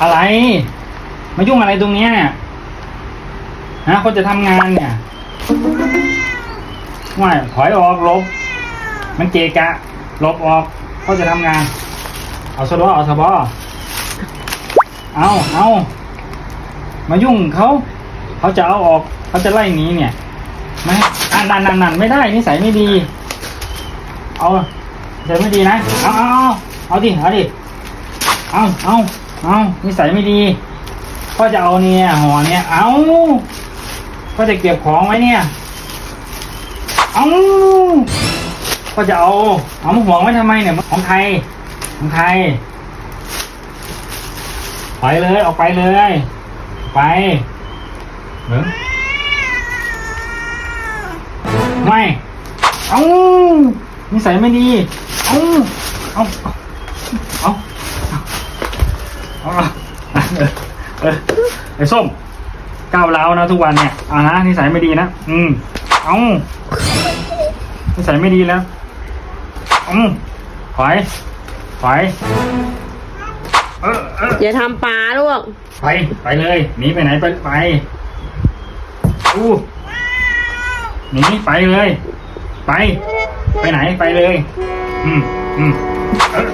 อะไร มายุ่งอะไรตรงเนี้ยเนี่ยฮะคนจะทำงานเนี่ยว่าถอยออกลบ มันเกะกะลบออกเขาจะทำงาน เอาสะบอเอาสะบอเอาเอามายุ่งเขาเขาจะเอาออกเขาจะไล่หนีเนี่ยไม่อ่านนันนันนันไม่ได้นิสัยไม่ดี เอานิสัยไม่ดีนะ เอาเอาเอาเอาดิเอาดิเอาเอา เอานิสัยไม่ดีก็จะเอาเนี่ยห่อเนี่ยเอาก็จะเก็บของไว้เนี่ย เอาก็จะเอาเอามาห่วงไว้ทำไมเนี่ยของใครของใครไปเลยออกไปเลย ไปเหรอไม่เอานิสัยไม่ดี เอาเอาเอาเอาเอเออไอ้ส้มก้าวร้าวนะทุกวันเนี่ยเอานะนิสัยไม่ดีนะอืมเอานิสัยไม่ดีแล้วอืมถอยถอยเออเอออย่าทำปลาลูกไปไปเลยหนีไปไหนไปไปอู้หนีไปเลย ไป ไปไหนไปเลย อืมอืมเออ